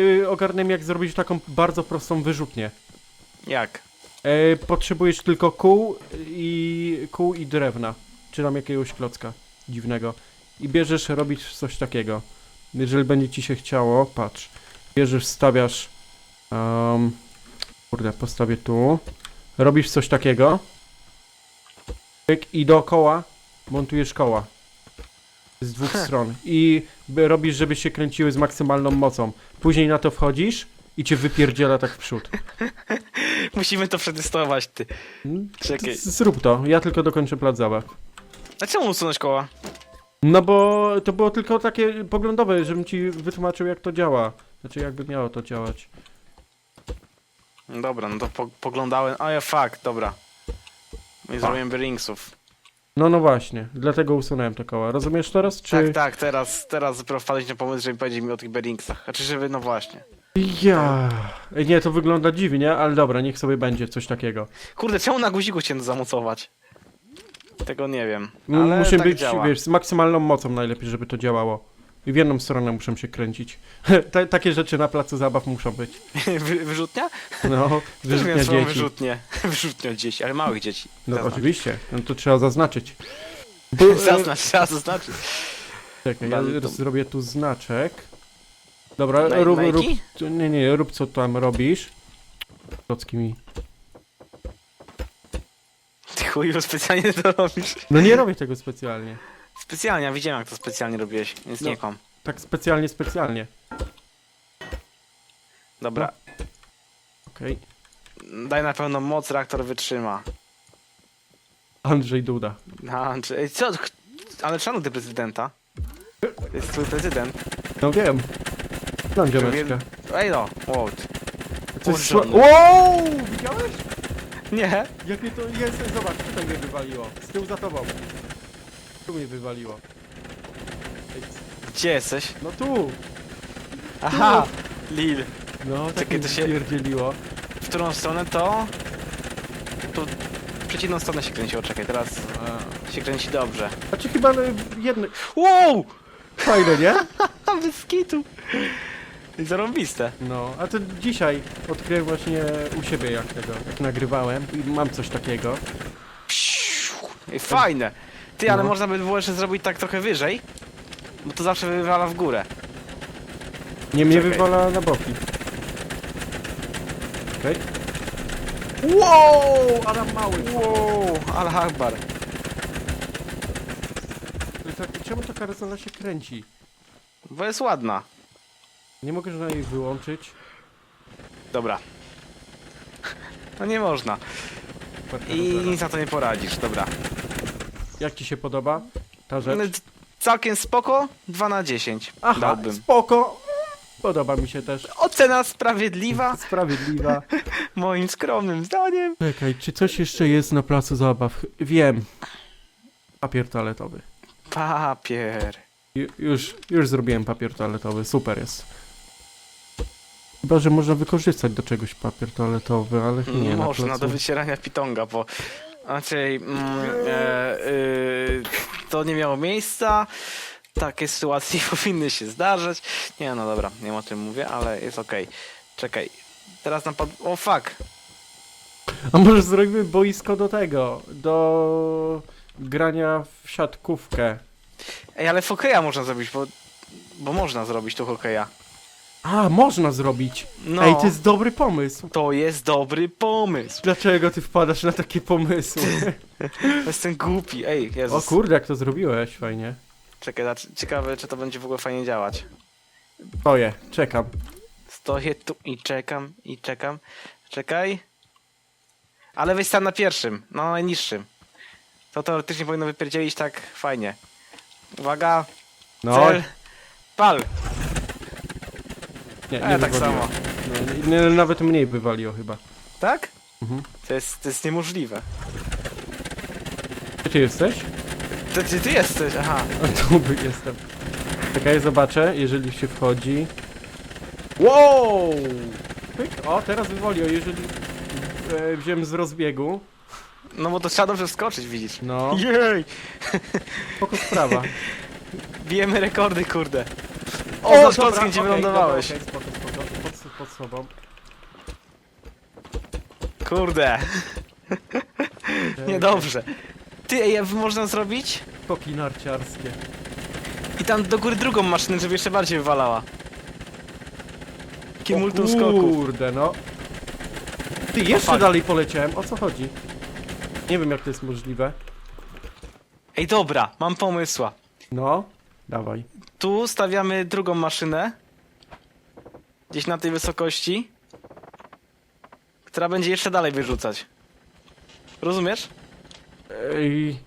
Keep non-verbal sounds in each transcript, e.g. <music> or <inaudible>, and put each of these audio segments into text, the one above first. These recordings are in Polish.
y, ogarnąłem jak zrobić taką bardzo prostą wyrzutnię. Jak? E, potrzebujesz tylko kół i kół i drewna. Czy tam jakiegoś klocka dziwnego. I bierzesz, robisz coś takiego. Jeżeli będzie ci się chciało, patrz. Bierzesz, stawiasz. Um, kurde, postawię tu. Robisz coś takiego. Pyk, I dookoła montujesz koła. Z dwóch stron. I robisz, żeby się kręciły z maksymalną mocą. Później na to wchodzisz i cię wypierdziela tak w przód. <laughs> Musimy to przetestować, ty. Mm, Czekaj. z- Zrób to, ja tylko dokończę plac zabaw. A czemu usunąć koła? No bo to było tylko takie poglądowe, żebym ci wytłumaczył jak to działa. Znaczy jakby miało to działać. Dobra, no to po, poglądałem. A ja fuck, dobra. Nie zrobiłem ringsów. No no właśnie, dlatego usunąłem te koła. Rozumiesz teraz, czy... Tak, tak, teraz, teraz dopiero wpadłeś na pomysł, żeby powiedzieć mi o tych beringsach. Znaczy, żeby, no właśnie. Ja... Ej, Nie, to wygląda dziwnie, ale dobra, niech sobie będzie coś takiego. Kurde, czemu na guziku chciałem zamocować? Tego nie wiem. M- Ale Muszę tak być, działa. wiesz, z maksymalną mocą najlepiej, żeby to działało. I w jedną stronę muszę się kręcić. <laughs> Ta, takie rzeczy na placu zabaw muszą być. <laughs> Wy, wyrzutnia? No, <laughs> wyrzutnia dzieci. wyrzutnię. Wyrzutnia dzieci, ale małych dzieci. No Zaznacz. oczywiście, no to trzeba zaznaczyć. Bo, e, Zaznacz, trzeba zaznaczyć. Czekaj, ja zrobię tu znaczek. Dobra, Naj- rób, rób, nie, nie, rób co tam robisz. Klocki mi. Ty chuju, specjalnie to robisz. No nie robię tego specjalnie. Specjalnie, ja widziałem jak to specjalnie robiłeś, więc No. nie kom. Tak specjalnie, specjalnie. Dobra, Okej. daj na pełną moc, reaktor wytrzyma. Andrzej Duda. No, czy, ej, co? ch- Ale szanuj ty prezydenta. To jest twój prezydent. No wiem. Znam ziomeczka. Ej no, wow. Coś szło... no. Wow! Widziałeś? Nie? Jak mnie to jest, zobacz, tutaj mnie wywaliło. Z tyłu za tobą. Mnie wywaliło. Ej, Gdzie jesteś? No tu! Aha! Lil. No, tak Czekaj, mnie to się- pierdzieliło. W którą stronę to? Tu w przeciwną stronę się kręciło, czekaj, teraz się kręci dobrze. Znaczy chyba no, jedno... Wow! Fajne, nie? <laughs> Bez kitu. Zarąbiste. No, a to dzisiaj odkryłem właśnie u siebie jak tego, jak nagrywałem i mam coś takiego. Ej, fajne. Ty, ale No. można by było jeszcze zrobić tak trochę wyżej, bo to zawsze wywala w górę. Nie mnie Czekaj. wywala na boki. Okej. Wow, Adam mały. Wow, al akbar. Tak, czemu ta karosola się kręci? Bo jest ładna. Nie mogę na jej wyłączyć. Dobra. No nie można. I nic na to nie poradzisz, dobra. Jak ci się podoba ta rzecz? C- Całkiem spoko, 2 na 10 Aha, dałbym. spoko. Podoba mi się też. Ocena sprawiedliwa, <laughs> Sprawiedliwa. <laughs> moim skromnym zdaniem. Czekaj, czy coś jeszcze jest na placu zabaw? Wiem. Papier toaletowy. Papier. Ju- Już, już zrobiłem papier toaletowy, super jest. Chyba, że można wykorzystać do czegoś papier toaletowy, ale nie na Można placu. do wycierania pitonga, bo raczej mm, e, y, to nie miało miejsca. Takie sytuacje <laughs> powinny się zdarzać. Nie no dobra, nie o tym mówię, ale jest okej. Czekaj. Teraz napad... O fuck! A może zrobimy boisko do tego, do grania w siatkówkę. Ej, ale w hokeja można zrobić, bo, bo można zrobić tu hokeja. A, można zrobić. No, Ej, to jest dobry pomysł. to jest dobry pomysł. Dlaczego ty wpadasz na takie pomysły? <laughs> Jestem głupi. Ej, o Jezus. kurde, jak to zrobiłeś, fajnie. Czekaj, znaczy- ciekawe, czy to będzie w ogóle fajnie działać. Stoję, czekam. Stoję tu i czekam, i czekam. Czekaj. Ale weź na pierwszym, no najniższym. To teoretycznie powinno wypierdzielić tak fajnie. Uwaga, No, cel, pal. Nie, nie tak wywaliło. samo. No, nie, nawet mniej wywaliło chyba. Tak? Mhm. To jest, to jest niemożliwe. Gdzie ty jesteś? To ty, ty jesteś, aha. <laughs> A tu by jestem. Czekaj, zobaczę, jeżeli się wchodzi. Wow! Pyk. O, teraz wywaliło, jeżeli e, wziąłem z rozbiegu. No bo to trzeba dobrze wskoczyć, widzisz. No, Jej! spoko sprawa. <laughs> Bijemy rekordy, kurde. O, za Szkockiem, gdzie wylądowałeś. Okej, spoko, spoko. pod sobą. Kurde, niedobrze. Ty, ej, można zrobić? Skoki narciarskie. I tam do góry drugą maszynę, żeby jeszcze bardziej wywalała. Taki O multum skoków. Kurde, no. Ty, jeszcze fuck. dalej poleciałem. O co chodzi? Nie wiem, jak to jest możliwe. Ej, dobra, mam pomysła. No, dawaj. Tu stawiamy drugą maszynę. Gdzieś na tej wysokości. Która będzie jeszcze dalej wyrzucać. Rozumiesz? Ej.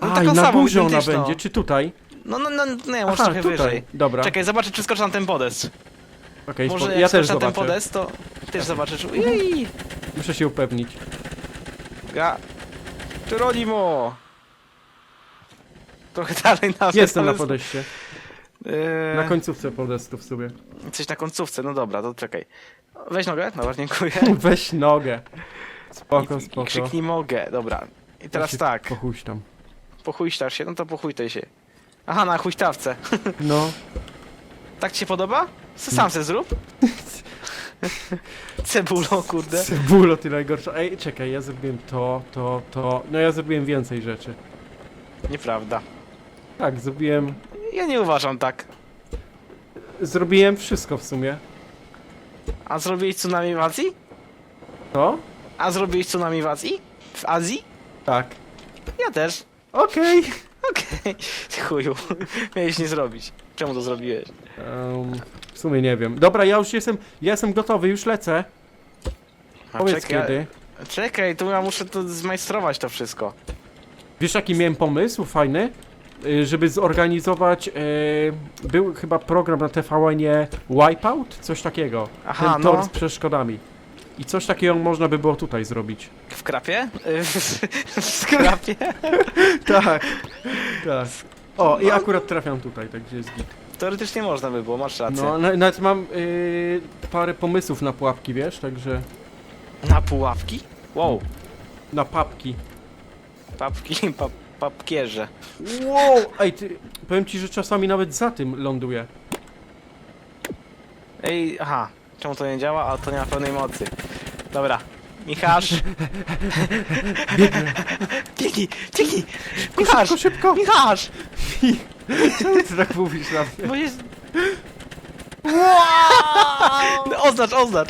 No A, taką na samą, górze ona identyczną. będzie, czy tutaj? No, no, no, nie, może Aha, trochę tutaj. wyżej. Dobra, Czekaj, zobaczę, czy skoczę na ten podest. okej, Może spoko. jak ja też skoczę na ten zobaczę. podest, to też zobaczysz. Jej! Muszę się upewnić. Ja... Geronimo! Trochę dalej na Jestem na podejście. Eee, Na końcówce podestu w sobie. Coś na końcówce, no dobra, to czekaj. Weź nogę, dobra, dziękuję. <laughs> Weź nogę. Spoko, I, i spoko. krzyknij mogę, dobra. I teraz Ja się tak, Pochuśtam. pochuśtasz się, no to pochujtaj się. Aha, na huśtawce. <laughs> No. tak ci się podoba? Se Sam se zrób. <laughs> Cebulo, kurde. Cebulo, ty najgorsza. Ej, czekaj, ja zrobiłem to, to, to. No ja zrobiłem więcej rzeczy. Nieprawda. Tak, zrobiłem... Ja nie uważam tak. Zrobiłem wszystko w sumie. A zrobiłeś tsunami w Azji? To? A zrobiłeś tsunami w Azji? W Azji? Tak. Ja też. Okej. Okej. <laughs> Chuju. <laughs> Miałeś nie zrobić. Czemu to zrobiłeś? Em, w sumie nie wiem. Dobra, ja już jestem, ja jestem gotowy, już lecę. A Powiedz czekaj, kiedy. Czekaj, tu ja muszę to zmajstrować to wszystko. Wiesz jaki miałem pomysł fajny? Y, Żeby zorganizować, y, był chyba program na TVN-ie Wipeout? Coś takiego. Aha, Ten tor no. z przeszkodami. I coś takiego można by było tutaj zrobić. W krapie? w <laughs> skrapie? Tak, tak. O, i No. akurat trafiam tutaj, tak gdzie jest git. Teoretycznie można by było, masz rację. No, na- nawet mam y, parę pomysłów na pułapki, wiesz, także... Na pułapki? Wow, Na papki. papki, pap, papkierze. Wow! Ej, ty, powiem ci, że czasami nawet za tym ląduję. Ej, aha, czemu to nie działa? A to nie ma pełnej mocy. Dobra, Michasz. <laughs> Biegnę. Biegnij, biegnij! Michasz, Szybko, szybko! Michasz! <laughs> Czemu ty tak mówisz na mnie? Bo jest... <laughs> No, Oznacz, oznacz!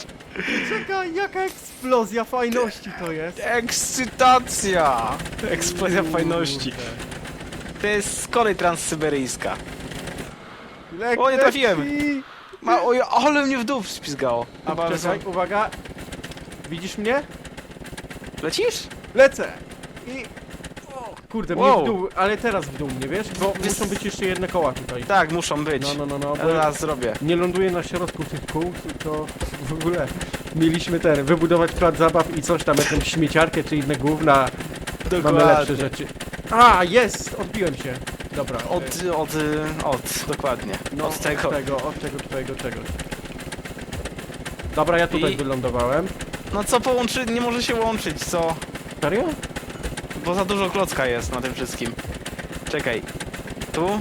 Czekaj, jaka eksplozja fajności to jest. Ekscytacja! Eksplozja fajności. To jest kolej transsyberyjska. O, nie trafiłem. Ma, oj, ale mnie w dół spizgało. A bardzo. Czekaj, uwaga. Widzisz mnie? Lecisz? Lecę! I... Kurde, mnie Wow. w dół, ale teraz w dół mnie, wiesz? Bo Wiesz- muszą być jeszcze jedne koła tutaj. Tak, muszą być. No, no, no, no, bo Zaraz zrobię. nie ląduję na środku tych kół, tylko w ogóle mieliśmy ten, wybudować plac zabaw i coś tam, jakąś śmieciarkę czy inne główna. Mamy lepsze rzeczy. A, jest! Odbiłem się. Dobra. Od, od, y, od, dokładnie. no, od tego. Od tego, od tego, twojego czegoś. Dobra, ja tutaj I- wylądowałem. No co połączy, nie może się łączyć, co? Serio? Bo za dużo klocka jest na tym wszystkim. Czekaj. Tu.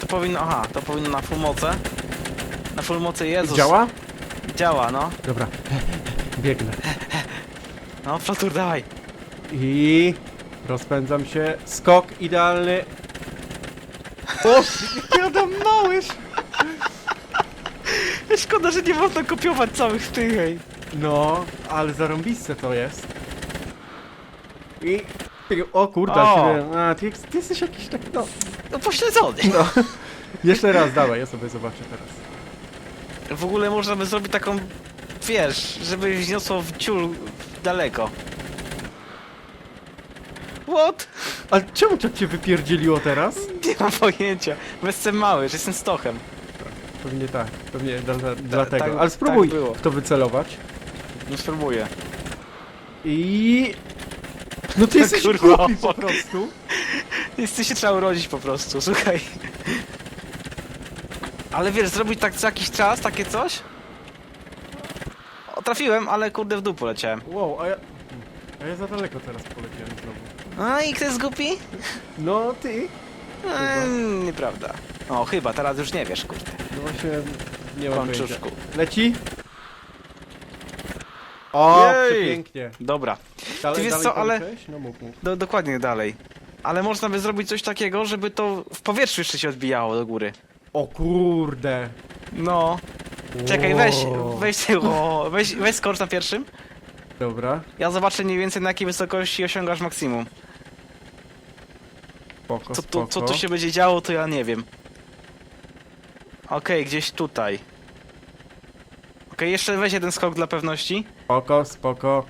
To powinno, aha, to powinno na full moce. Na full moce Jezus. Działa? Działa, no. Dobra. Biegnę. No, Flotur, dawaj. I rozpędzam się. Skok idealny. O, ja dam małyż. Szkoda, że nie można kopiować całych tych, hej. No, ale zarąbiste to jest. I... O kurde, O. Ty, a, ty, ty jesteś jakiś tak, no. No pośledzony. no. <laughs> Jeszcze raz, dawaj, ja sobie zobaczę teraz. W ogóle można by zrobić taką, wiesz, żeby wzniosło w ciul daleko. What? Ale czemu to cię wypierdzieliło teraz? Nie mam pojęcia. Bo jestem mały, że jestem stochem. Pewnie tak, pewnie dla, dla, dlatego. tak- Ale spróbuj tak było. w to wycelować. No spróbuję. I... No ty jesteś Kurwa, głupi po prostu. Jest, ty się trzeba urodzić po prostu, słuchaj. Ale wiesz, zrobić tak co jakiś czas, takie coś? O, trafiłem, ale kurde w dół poleciałem. Wow, a ja... A ja za daleko teraz poleciałem znowu. A i kto jest głupi? No ty. Eee, nieprawda. O, chyba, teraz już nie wiesz, kurde. No właśnie... Nie mam pojęcia. Kończuszku. Leci? O, Jej! przepięknie. Dobra, Dalej, Ty wiesz dalej co, ale- poleciałeś? No mów, mów. do, dokładnie dalej. Ale można by zrobić coś takiego, żeby to w powietrzu jeszcze się odbijało do góry. O kurde. No. Czekaj, weź, Wow. weź, o, weź, weź skocz na pierwszym. Dobra, Ja zobaczę mniej więcej na jakiej wysokości osiągasz maksimum. spoko, Co, spoko. co tu się będzie działo, to ja nie wiem. Okej, gdzieś tutaj. Okej, jeszcze weź jeden skok dla pewności. Spoko, spoko.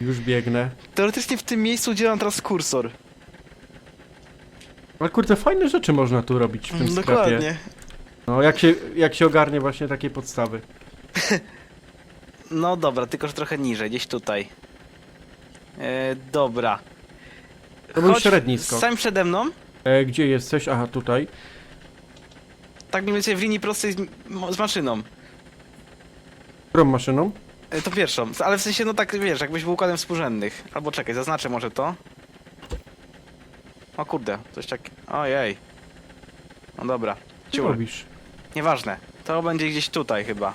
Już biegnę. Teoretycznie w tym miejscu, gdzie mam teraz kursor. Ale kurde, fajne rzeczy można tu robić w tym sklepie. Mm, Dokładnie. No, jak się, jak się ogarnie właśnie takie podstawy. <laughs> No dobra, tylko że trochę niżej, gdzieś tutaj. E, dobra. To był Chodź średni skok. Sam przede mną, E, gdzie jesteś? Aha, tutaj. tak mniej więcej w linii prostej z, z maszyną. Którą maszyną? E, to pierwszą, ale w sensie, no tak wiesz, jakbyś był układem współrzędnych. Albo czekaj, zaznaczę może to. O kurde, coś tak. Ojej. No dobra. Co robisz? Nieważne. To będzie gdzieś tutaj chyba.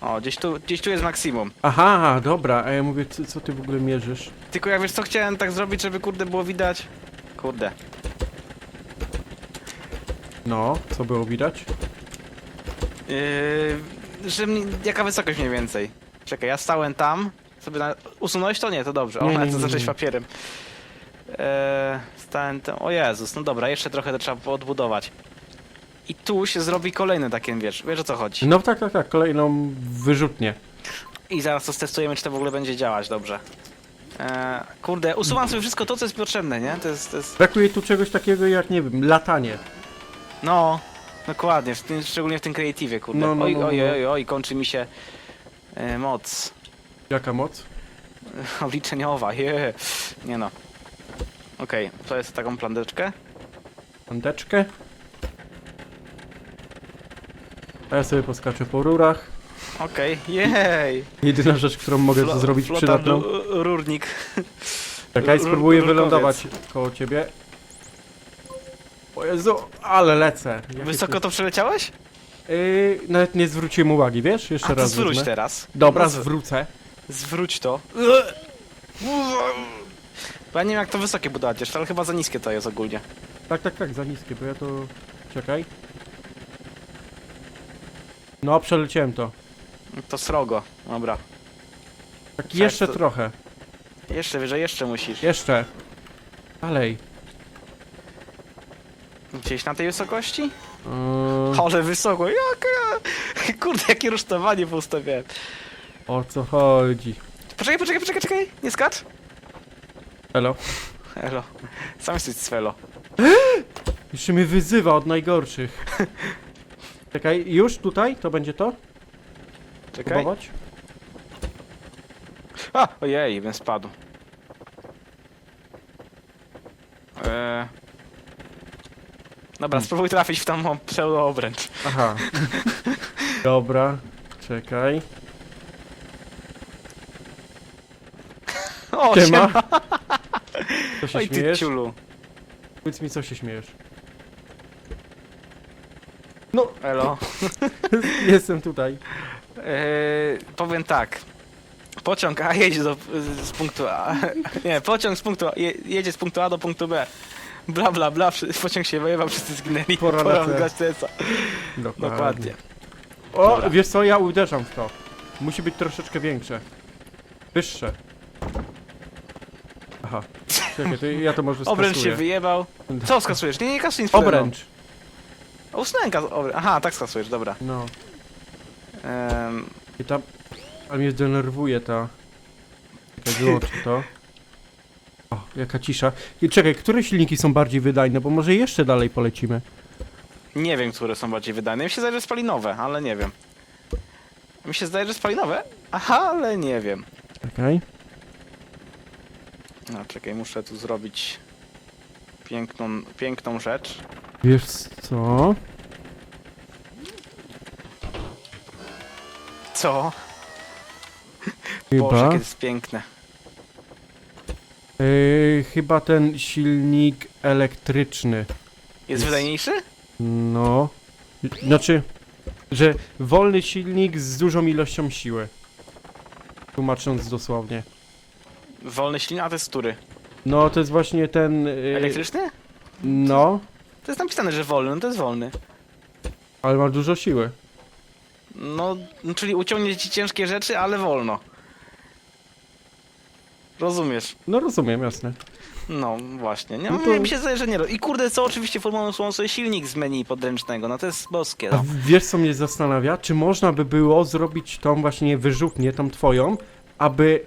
O, gdzieś tu, gdzieś tu jest maksimum. Aha, dobra, a ja mówię, co, co ty w ogóle mierzysz? Tylko ja wiesz co chciałem tak zrobić, żeby kurde było widać. Kurde. No, co było widać? Yy, że mi, jaka wysokość mniej więcej. Czekaj, ja stałem tam. Sobie na... Usunąłeś to? Nie, to dobrze. O, Nie, nie, nie, to nie. zacząć papierem. Eee, stałem tam. O Jezus, no dobra, jeszcze trochę to trzeba odbudować. I tu się zrobi kolejny takie, wiesz, wiesz o co chodzi. No tak, tak, tak, kolejną wyrzutnię. I zaraz to stestujemy, czy to w ogóle będzie działać dobrze. Eee, kurde, usuwam sobie wszystko to, co jest potrzebne, nie? To jest, to jest... Brakuje tu czegoś takiego jak, nie wiem, latanie. No, dokładnie, w tym, szczególnie w tym kreatywie, kurde. No, no, oj, no, oj, no. oj, oj, kończy mi się e, moc. Jaka moc? <laughs> Obliczeniowa, je. Nie no. Okej, to jest taką plandeczkę. Andeczkę. A ja sobie poskaczę po rurach. Okej, jej! Jedyna rzecz, którą mogę Flo- zrobić flota przydatną. ru- Rurnik. Czekaj, ru- spróbuję rurkowiec. wylądować koło ciebie. O Jezu, ale lecę. Jakie Wysoko to przeleciałeś? Yy, nawet nie zwróciłem uwagi, wiesz? Jeszcze A to raz zwróć wezmę. teraz. Dobra, No, z- zwrócę. Zwróć to. Bo ja nie wiem jak to wysokie budować jeszcze, ale chyba za niskie to jest ogólnie. Tak, tak, tak, za niskie, bo ja to... Czekaj. No, przeleciałem to. To srogo. Dobra. Tak, Tak, jeszcze to- trochę. Jeszcze wyżej, jeszcze musisz. Jeszcze. Dalej. Gdzieś na tej wysokości? Yy, Ale wysoko, jak? Kurde, jakie rusztowanie poustawiałem. o co chodzi? Poczekaj, poczekaj, poczekaj, czekaj. Nie skacz. Elo. Elo. Sam jesteś cwelo. <gasps> Jeszcze mnie wyzywa od najgorszych. Czekaj, już tutaj? To będzie to? Czekaj. Próbować? A, ojej, bym spadł. Eee... Dobra, spróbuj trafić w tam pseudo obręcz. Aha. <laughs> Dobra. Czekaj. O, Siema. siema. <laughs> Co się Oj, ty śmiejesz? ciulu. Powiedz mi, co się śmiejesz. Elo. <laughs> Jestem tutaj. Eee, powiem tak. Pociąg A jedzie do, z punktu A. Nie, pociąg z punktu A, je, jedzie z punktu A do punktu B. Bla bla bla, wszy- pociąg się wyjewał, wszyscy zginęli. Pora na C. wygrać CS-a. Dokładnie. Dokładnie. O, Dobra. wiesz co, ja uderzam w to. Musi być troszeczkę większe. Wyższe. Aha. Czekaj, to ja to może <laughs> Obręcz się skasuję. wyjebał. <laughs> Co skasujesz? Nie, nie kasuj nic. Obręcz. O, Usunąłem kas- obręcz. Aha, tak skasujesz, dobra. No. Ehm, I tam... A mnie denerwuje ta... Czekaj, wyłączę to. Jaka cisza. I czekaj, które silniki są bardziej wydajne, bo może jeszcze dalej polecimy. nie wiem, które są bardziej wydane. Mi się zdaje, że spalinowe, ale nie wiem. Mi się zdaje, że spalinowe? Aha, ale nie wiem. Czekaj. No, czekaj, muszę tu zrobić piękną, piękną rzecz. Wiesz co? Co? Boże, Chyba... jakie jest piękne. Yy, chyba ten silnik elektryczny. Jest Jest. wydajniejszy? No. Znaczy... Że wolny silnik z dużą ilością siły. Tłumacząc dosłownie. Wolny silnik, a to jest który? No, to jest właśnie ten... Yy, Elektryczny? no, To jest napisane, że wolny, no to jest wolny. ale ma dużo siły. No, no, czyli uciągnie ci ciężkie rzeczy, ale wolno. Rozumiesz? No rozumiem, jasne. No, właśnie. Nie, No no to- Mi się zdaje, że nie. I kurde, co oczywiście formą są sobie silnik z menu podręcznego, no to jest boskie, A no. wiesz co mnie zastanawia? Czy można by było zrobić tą właśnie wyrzutnię, tą twoją, aby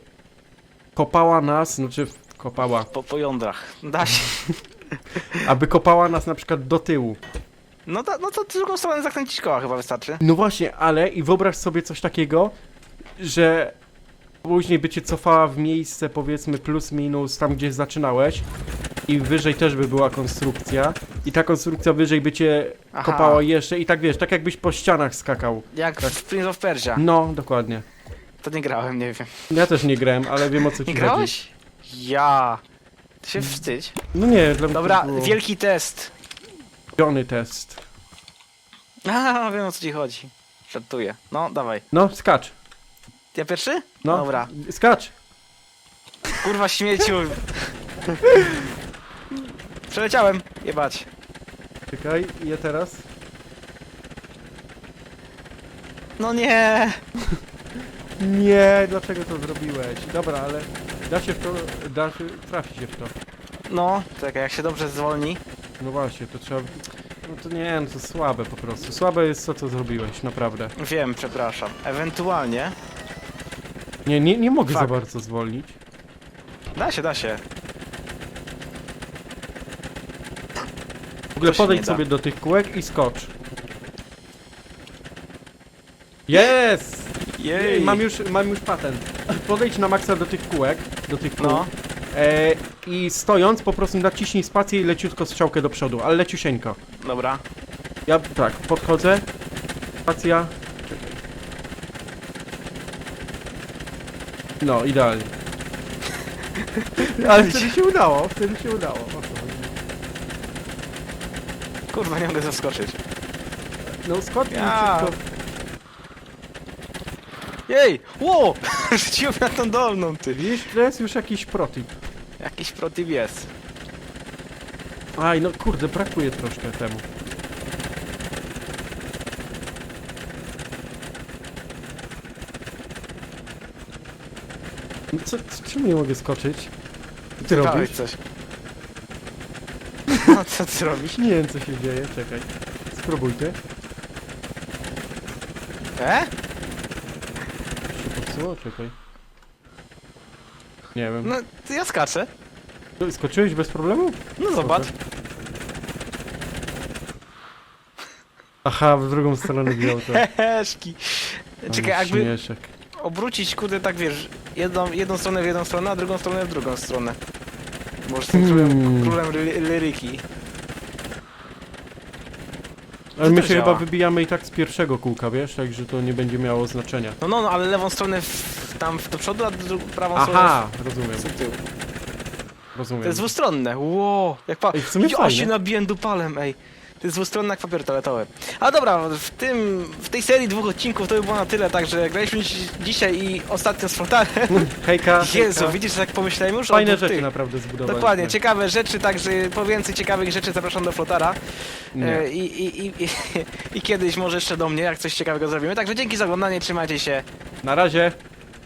kopała nas, znaczy kopała, Po, po jądrach. Da się. <laughs> aby kopała nas na przykład do tyłu. No, to, no to drugą stronę zakręcić koła chyba wystarczy. No właśnie, ale i wyobraź sobie coś takiego, że później by cię cofała w miejsce powiedzmy plus minus tam gdzie zaczynałeś i wyżej też by była konstrukcja i ta konstrukcja wyżej by cię Aha. kopała jeszcze i tak wiesz, tak jakbyś po ścianach skakał. Jak w Prince of Persia. No, dokładnie. To nie grałem, nie wiem. Ja też nie grałem, ale wiem o co ci Nie chodzi. grałeś? Ja. Ty się wstydź. No nie, dla mnie Dobra, to było wielki test. Johnny test. A, wiem o co ci chodzi. Żartuję. No, dawaj. No, skacz. Ja pierwszy? No, Dobra. skacz. Kurwa śmieciu. Przeleciałem. Jebać. Czekaj, ja teraz. No nie. <laughs> Nie, dlaczego to zrobiłeś? Dobra, ale da się w to, da się, trafi się w to. No, czekaj, jak się dobrze zwolni. No właśnie, to trzeba... No to nie, no to słabe po prostu. Słabe jest to, co zrobiłeś, naprawdę. Wiem, przepraszam. Ewentualnie. Nie, nie, nie mogę za Fuck. bardzo zwolnić. Da się, da się. W ogóle To się nie podejdź da. sobie do tych kółek i skocz. Jest! Jej. Mam już, mam już patent. Podejdź na maksa do tych kółek, do tych kół. No. E, I stojąc po prostu naciśnij spację i leciutko strzałkę do przodu, ale leciusieńko. Dobra. Ja tak, podchodzę. Spacja. No, idealnie. Ale wtedy się udało, wtedy się udało. O co chodzi? Kurwa, nie mogę zaskoczyć. No skąd Ja. szybko. Jej! Ło! <laughs> Rzuciłem na tą dolną, ty. Widzisz, to jest już jakiś protip. Jakiś protip jest. Aj, no kurde, brakuje troszkę temu. No Co, czemu nie mogę skoczyć? Co Ty Dałeś robisz? coś. <laughs> No, co ty robisz? Nie wiem co się dzieje, czekaj. Spróbuj ty. E? Się popsuło? Czekaj. Nie wiem. No, to ja skaczę. Skoczyłeś bez problemu? No zobacz. Aha, w drugą stronę wziął to. Heheszki. Czekaj, Ale jakby Śmieszek. obrócić, kurde, tak wiesz, jedną, jedną stronę w jedną stronę, a drugą stronę w drugą stronę. Może jestem królem, Hmm. królem ly liryki. Ale my się działa. chyba wybijamy i tak z pierwszego kółka, wiesz? Także to nie będzie miało znaczenia. No, no, no, ale lewą stronę w, tam w do przodu, a dru- prawą stronę Aha, rozumiem, w, w tył. rozumiem. To jest dwustronne. Ło, jak pa... Ej, w sumie ja fajnie. się nabiłem dupalem, ej. Jak papier toaletowy. A dobra, w tym, w tej serii dwóch odcinków to by było na tyle, także graliśmy dzi- dzisiaj i ostatnio z frontalem. <laughs> Hejka, <laughs> Jezu, hejka. widzisz, jak pomyślałem już o Fajne dwóch rzeczy tych. naprawdę zbudowaliśmy. Dokładnie, ciekawe rzeczy, także po więcej ciekawych rzeczy zapraszam do Flotara. Nie. E, I, i, i, i, <laughs> I kiedyś może jeszcze do mnie, jak coś ciekawego zrobimy. Także dzięki za oglądanie, trzymajcie się. Na razie.